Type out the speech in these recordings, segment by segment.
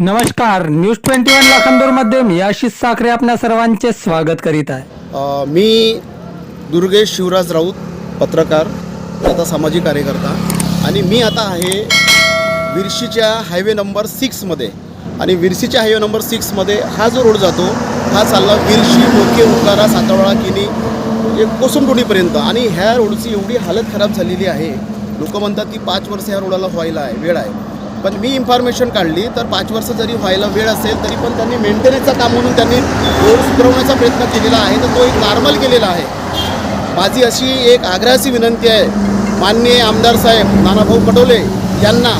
नमस्कार news twenty one लाखांदूरमध्ये मी आशिष साखरे आपल्या सर्वांचे स्वागत करीत आहे. अ, मी दुर्गेश शिवराज राऊत पत्रकार आता सामाजिक कार्यकर्ता. आणि मी आता आहे विरशीच्या हायवे नंबर सिक्समध्ये आणि विरशीच्या हायवे नंबर सिक्समध्ये हा जो रोड जातो हा चालला विरशी मोके उकारा सातावळा किनी म्हणजे कोसुमटोडीपर्यंत आणि ह्या रोडची एवढी हालत खराब झालेली आहे. लोक म्हणतात की पाच वर्ष ह्या रोडाला व्हायला आहे वेळ आहे. पण मी इन्फॉर्मेशन काढली तर पाच वर्ष जरी व्हायला वेळ असेल तरी पण त्यांनी मेंटेनन्सचं काम म्हणून त्यांनी रोड सुधरवण्याचा प्रयत्न केलेला आहे. तर तो एक नॉर्मल केलेला आहे. माझी अशी एक आग्रहाची विनंती आहे माननीय आमदार साहेब नानाभाऊ पटोले यांना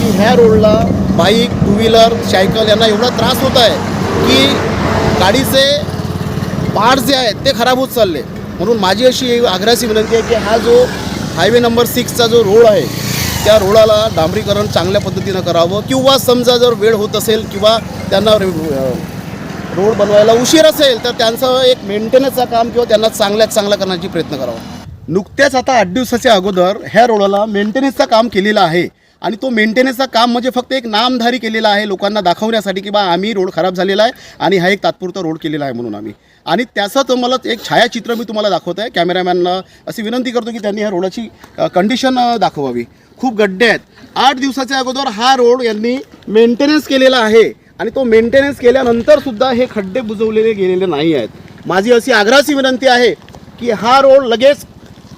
की ह्या रोडला बाईक टू व्हीलर सायकल यांना एवढा त्रास होत आहे की गाडीचे पार्ट्स जे आहेत ते खराब होत चालले. म्हणून माझी अशी आग्रहाची विनंती आहे की हा जो हायवे नंबर सिक्सचा जो रोड आहे त्या रोडाला डांबरीकरण चांगल्या पद्धतीनं करावं. किंवा समजा जर वेळ होत असेल किंवा त्यांना रे- रोड बनवायला उशीर असेल तर त्यांचं एक मेंटेनन्सचं काम किंवा त्यांना चांगल्यात चांगला करण्याची प्रयत्न करावा. नुकत्याच आता आठ दिवसाच्या अगोदर ह्या रोडाला मेंटेनन्सचं काम केलेलं आहे. आणि तो मेंटेनन्सचा काम म्हणजे फक्त एक नामधारी केलेला आहे लोकांना दाखवण्यासाठी की बा आम्ही रोड खराब झालेला आहे आणि हा एक तात्पुरता रोड केलेला आहे म्हणून आम्ही. आणि त्याचं मला एक छायाचित्र मी तुम्हाला दाखवत आहे कॅमेरामॅनला अशी विनंती करतो की त्यांनी ह्या रोडाची कंडिशन दाखवावी. खूप गड्डे आहेत. आठ दिवसाच्या अगोदर हा रोड यांनी मेंटेनन्स केलेला आहे आणि तो मेंटेनन्स केल्यानंतरसुद्धा हे खड्डे बुजवलेले गेलेले नाही आहेत. माझी अशी आग्रहाची विनंती आहे की हा रोड लगेच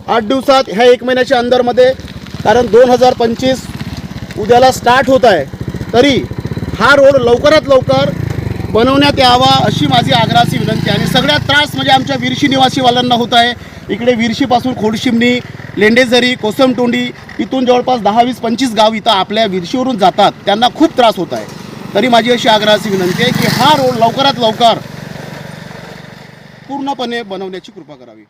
आठ दिवसात ह्या एक महिन्याच्या अंदरमध्ये कारण दोन हजार पंचवीस उद्याला स्टार्ट होत आहे. तरी हा रोड लवकरात लवकर बनवण्यात यावा अशी माझी आग्रहाची विनंती आहे. आणि सगळ्यात त्रास म्हणजे आमच्या विरशी निवासीवाल्यांना होत आहे. इकडे विरशीपासून खोडशिमणी लेंडेझरी कोसमटोंडी इथून जवळपास दहा वीस पंचवीस गाव इथं आपल्या विरशीवरून जातात. त्यांना खूप त्रास होत आहे. तरी माझी अशी आग्रहाची विनंती आहे की हा रोड लवकरात लवकर पूर्णपणे बनवण्याची कृपा करावी.